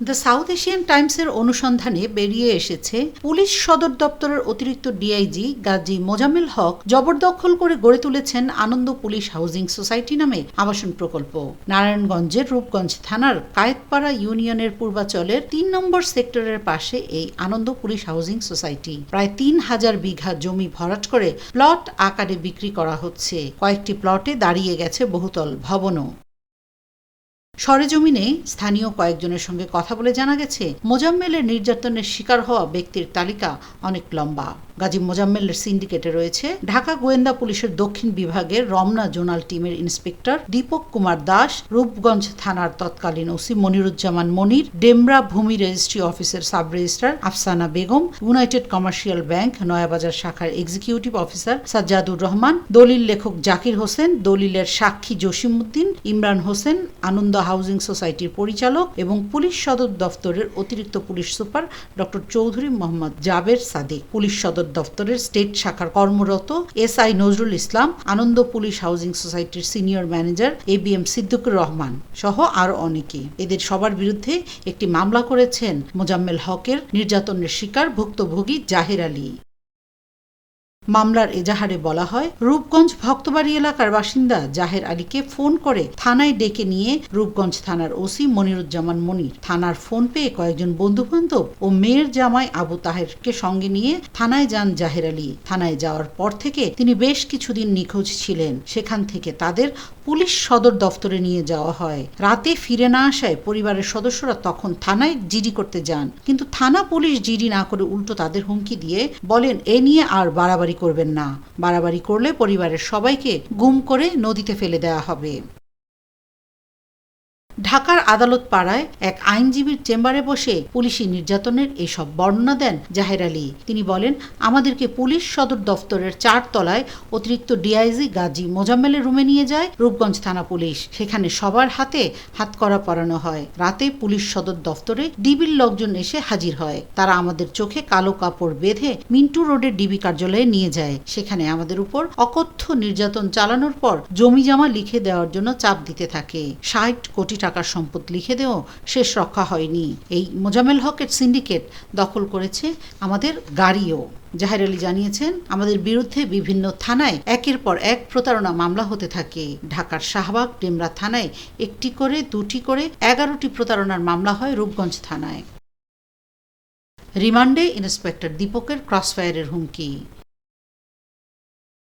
The south Asian টাইমসের অনুসন্ধানে বেরিয়ে এসেছে পুলিশ সদর দপ্তরের অতিরিক্ত ডিআইজি গাজী মোজাম্মেল হক জবরদখল করে গড়ে তুলেছেন আনন্দ পুলিশ হাউজিং সোসাইটি নামে আবাসন প্রকল্প। নারায়ণগঞ্জের রূপগঞ্জ থানার কায়েতপাড়া ইউনিয়নের পূর্বাচলের তিন নম্বর সেক্টরের পাশে এই আনন্দ পুলিশ হাউজিং সোসাইটি। প্রায় তিন হাজার বিঘা জমি ভরাট করে প্লট আকারে বিক্রি করা হচ্ছে। কয়েকটি প্লটে দাঁড়িয়ে গেছে বহুতল ভবনও। সরেজমিনে স্থানীয় কয়েকজনের সঙ্গে কথা বলে জানা গেছে, মোজাম্মেলের নির্যাতনের শিকার হওয়া ব্যক্তির তালিকা অনেক লম্বা। গাজী মোজাম্মেলের সিন্ডিকেটে রয়েছে। ঢাকা গোয়েন্দা পুলিশের দক্ষিণ বিভাগের রমনা জোনাল টিমের ইন্সপেক্টর দীপক কুমার দাস, রূপগঞ্জ থানার তৎকালীন ওসি মনিরুজ্জামান মনির, ডেমরা ভূমি রেজিস্ট্রি অফিসের sub registrar Afsana Begum, united commercial bank, Nayabazar শাখার এক্সিকিউটিভ অফিসার সাজ্জাদুর রহমান, দলিল লেখক জাকির হোসেন, দলিলের সাক্ষী জসিমউদ্দিন, ইমরান হোসেন, আনন্দ হাউজিং সোসাইটির পরিচালক এবং পুলিশ সদর দফতরের অতিরিক্ত police super doctor Chowdhury Mohammad Jaber Sadiq. Police সদর দফতরের স্টেট শাখার কর্মরত S I Nazrul Islam, Ananda police housing সোসাইটির senior manager A B M Siddiqur Rahman সহ আরও অনেকে এদের সবার বিরুদ্ধে একটি মামলা করেছেন মোজাম্মেল হকের নির্যাতনের শিকার ভুক্তভোগী জাহের আলী। মামলার এজাহারে বলা হয়, রূপগঞ্জ ভক্তবাড়ি এলাকার বাসিন্দা জাহের আলীকে ফোন করে থানায় ডেকে নিয়ে রূপগঞ্জ থানার ওসি মনিরুজ্জামান মনির। থানার ফোন পেয়ে কয়েকজন বন্ধুবান্ধব ও মেয়ের জামাই আবু তাহেরকে সঙ্গে নিয়ে থানায় যান জাহের আলী। থানায় যাওয়ার পর থেকে তিনি বেশ কিছুদিন নিখোঁজ ছিলেন। সেখান থেকে তাদের পুলিশ সদর দফতরে নিয়ে যাওয়া হয়। রাতে ফিরে না আসায় পরিবারের সদস্যরা তখন থানায় জিডি করতে যান। কিন্তু থানা পুলিশ জিডি না করে উল্টো তাদের হুমকি দিয়ে বলেন, এ নিয়ে আর বাড়াবাড়ি করবেন না। বাড়াবাড়ি করলে পরিবারের সবাইকে গুম করে নদীতে ফেলে দেওয়া হবে। ঢাকার আদালত পাড়ায় এক আইনজীবীর চেম্বারে বসে পুলিশি নির্যাতনের এসব বর্ণনা দেন জাহের আলী। তিনি বলেন, আমাদেরকে পুলিশ সদর দফতরের চার তলায় অতিরিক্ত ডিআইজি গাজী মোজাম্মেলের রুমে নিয়ে যায় রূপগঞ্জ থানা পুলিশ। সেখানে সবার হাতে হাত করা পরানো হয়। রাতে পুলিশ সদর দফতরে ডিবির লোকজন এসে হাজির হয়। তারা আমাদের চোখে কালো কাপড় বেঁধে মিন্টু রোডের ডিবি কার্যালয়ে নিয়ে যায়। সেখানে আমাদের উপর অকথ্য নির্যাতন চালানোর পর জমি জমা লিখে দেওয়ার জন্য চাপ দিতে থাকে। ষাট কোটি টাকার সম্পদ লিখে দেও, শেষ রক্ষা হয়নি। এই মোজামেল হকের সিন্ডিকেট দখল করেছে আমাদের গাড়িও। জাহের আলী জানিয়েছেন, আমাদের বিরুদ্ধে বিভিন্ন থানায় একের পর এক প্রতারণা মামলা হতে থাকে। ঢাকার শাহবাগ ডেমরা থানায় একটি করে, দুটি করে, এগারোটি প্রতারণার মামলা হয় রূপগঞ্জ থানায়। রিমান্ডে ইন্সপেক্টর দীপকের ক্রসফায়ারের হুমকি।